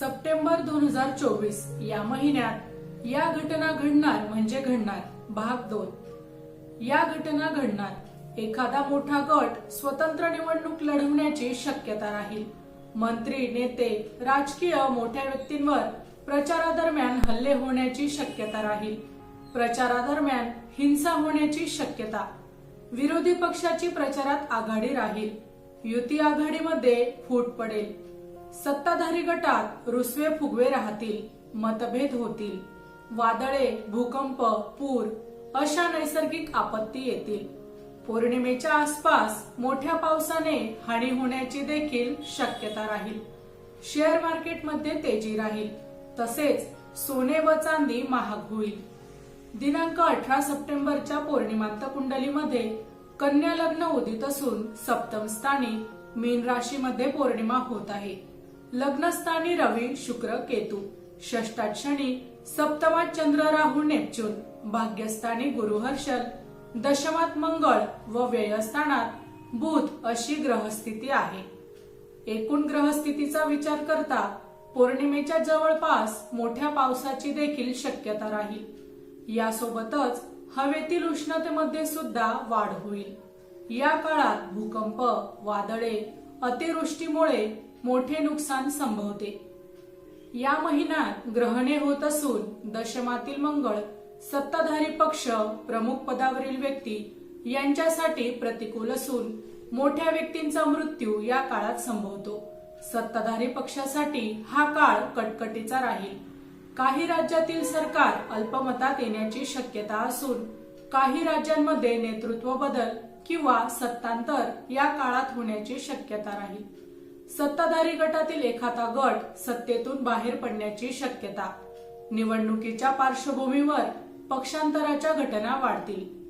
September दोन हजार चोवीस या महिन्यात या घटना घडणार म्हणजे घडणार भाग दोन. या घटना घडणार. एखादा मोठा गट स्वतंत्र निवडणूक लढवण्याची शक्यता राहील. मंत्री नेते राजकीय मोठ्या व्यक्तींवर प्रचारादरम्यान हल्ले होण्याची शक्यता राहील. प्रचारादरम्यान हिंसा होण्याची शक्यता. विरोधी पक्षाची प्रचारात आघाडी राहील. युती आघाडीमध्ये फूट पडेल. सत्ताधारी गटात रुसवे फुगवे राहतील मतभेद होतील. वादळे भूकंप पूर अशा नैसर्गिक आपत्ती येतील. पौर्णिमेच्या आसपास मोठ्या पावसाने हानी होण्याची देखील शक्यता राहील. शेअर मार्केटमध्ये तेजी राहील. तसेच सोने व चांदी महाग होईल. दिनांक अठरा सप्टेंबरच्या पौर्णिमांत कुंडलीमध्ये कन्या लग्न उदित असून सप्तम स्थानी मीन राशीमध्ये पौर्णिमा होत आहे. लग्नस्थानी रवी शुक्र केतू. षष्टात शनी सप्तमात चंद्र राहू नेपच्यून. भाग्यस्थानी गुरुहर्षल दशमात मंगळ व व्ययस्थानात बुध अशी ग्रहस्थिती आहे. एकूण ग्रहस्थितीचा विचार करता पौर्णिमेच्या जवळपास मोठ्या पावसाची देखील शक्यता राहील. यासोबतच हवेतील उष्णतेमध्ये सुद्धा वाढ होईल. या काळात भूकंप वादळे अतिवृष्टीमुळे मोठे नुकसान संभवते. या महिन्यात ग्रहणे होत असून दशमातील मंगळ सत्ताधारी पक्ष प्रमुख पदावरील व्यक्ती यांच्यासाठी प्रतिकूल असून मोठ्या व्यक्तींचा मृत्यू या काळात संभवतो. सत्ताधारी पक्षासाठी हा काळ कटकटीचा राहील. काही राज्यातील सरकार अल्पमतात येण्याची शक्यता असून काही राज्यांमध्ये नेतृत्व बदल किंवा सत्तांतर या काळात होण्याची शक्यता राहील. सत्ताधारी गटातील एखादा गट सत्तेतून बाहेर पडण्याची शक्यता. निवडणुकीच्या पार्श्वभूमीवर पक्षांतराच्या घटना वाढतील.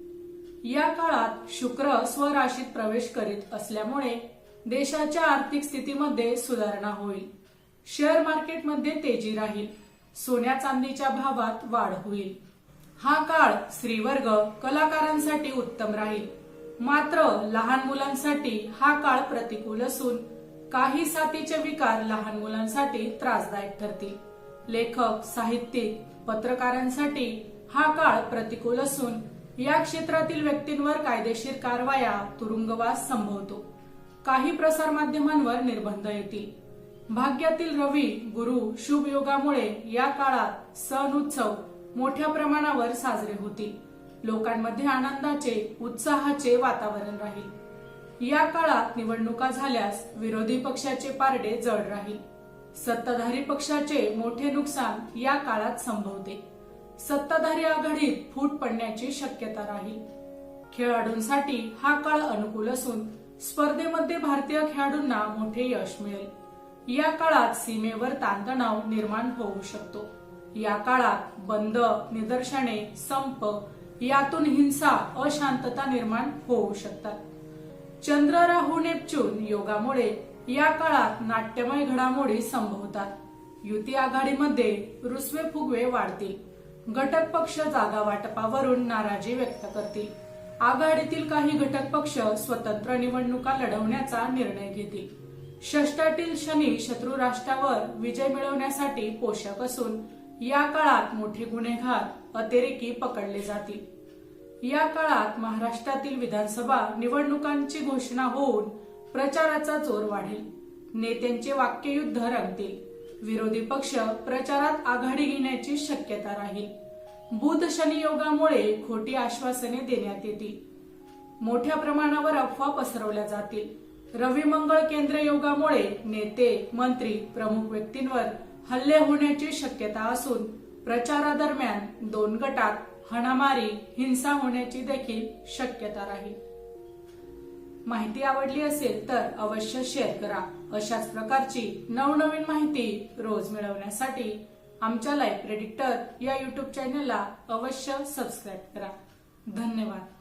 या काळात शुक्र स्वराशीत प्रवेश करीत असल्यामुळे देशाच्या आर्थिक स्थितीमध्ये सुधारणा होईल. शेअर मार्केटमध्ये तेजी राहील. सोन्या चांदीच्या भावात वाढ होईल. हा काळ स्त्रीवर्ग कलाकारांसाठी उत्तम राहील. मात्र लहान मुलांसाठी हा काळ प्रतिकूल असून काही साथीचे विकार लहान मुलांसाठी त्रासदायक ठरतील. लेखक साहित्यिक पत्रकारांसाठी हा काळ प्रतिकूल असून या क्षेत्रातील व्यक्तींवर कायदेशीर कारवाया तुरुंगवास संभवतो. काही प्रसारमाध्यमांवर निर्बंध येतील. भाग्यातील रवी गुरु शुभ योगामुळे या काळात सण उत्सव मोठ्या प्रमाणावर साजरे होतील. लोकांमध्ये आनंदाचे उत्साहाचे वातावरण राहील. या काळात निवडणुका झाल्यास विरोधी पक्षाचे पारडे जड राहील. सत्ताधारी पक्षाचे मोठे नुकसान या काळात संभवते. सत्ताधारी आघाडीत फूट पडण्याची शक्यता राहील. खेळाडूंसाठी हा काळ अनुकूल असून स्पर्धेमध्ये भारतीय खेळाडूंना मोठे यश मिळेल. या काळात सीमेवर ताणतणाव निर्माण होऊ शकतो. या काळात बंद निदर्शने संप यातून हिंसा अशांतता निर्माण होऊ शकतात. चंद्र राहू नेपच्यून योगामुळे या काळात नाट्यमय घडामोडी संभवतात. युती आघाडीमध्ये रुसवे फुगवे वाढतील. घटक पक्ष जागा वाटपावरून नाराजी व्यक्त करतील. आघाडीतील काही घटक पक्ष स्वतंत्र निवडणुका लढवण्याचा निर्णय घेतील. षष्टातील शनी शत्रू राष्ट्रावर विजय मिळवण्यासाठी पोषक असून या काळात मोठे गुन्हेगार अतिरेकी पकडले जातील. या काळात महाराष्ट्रातील विधानसभा निवडणुकांची घोषणा होऊन प्रचाराचा जोर वाढेल. नेत्यांचे वाक्ययुद्ध रंगतील. विरोधी पक्ष प्रचारात आघाडी घेण्याची शक्यता राहील. बुध शनी योगामुळे खोटी आश्वासने देण्यात येतील. मोठ्या प्रमाणावर अफवा पसरवल्या जातील. रवी मंगळ केंद्र योगामुळे नेते मंत्री प्रमुख व्यक्तींवर हल्ले होण्याची शक्यता असून प्रचारादरम्यान दोन गटात हाणामारी हिंसा होण्याची देखील शक्यता राहील. माहिती आवडली असेल तर अवश्य शेअर करा. अशाच प्रकारची नवनवीन माहिती रोज मिळवण्यासाठी आमच्या लाईफ प्रेडिक्टर या युट्यूब चॅनलला अवश्य सबस्क्राईब करा. धन्यवाद.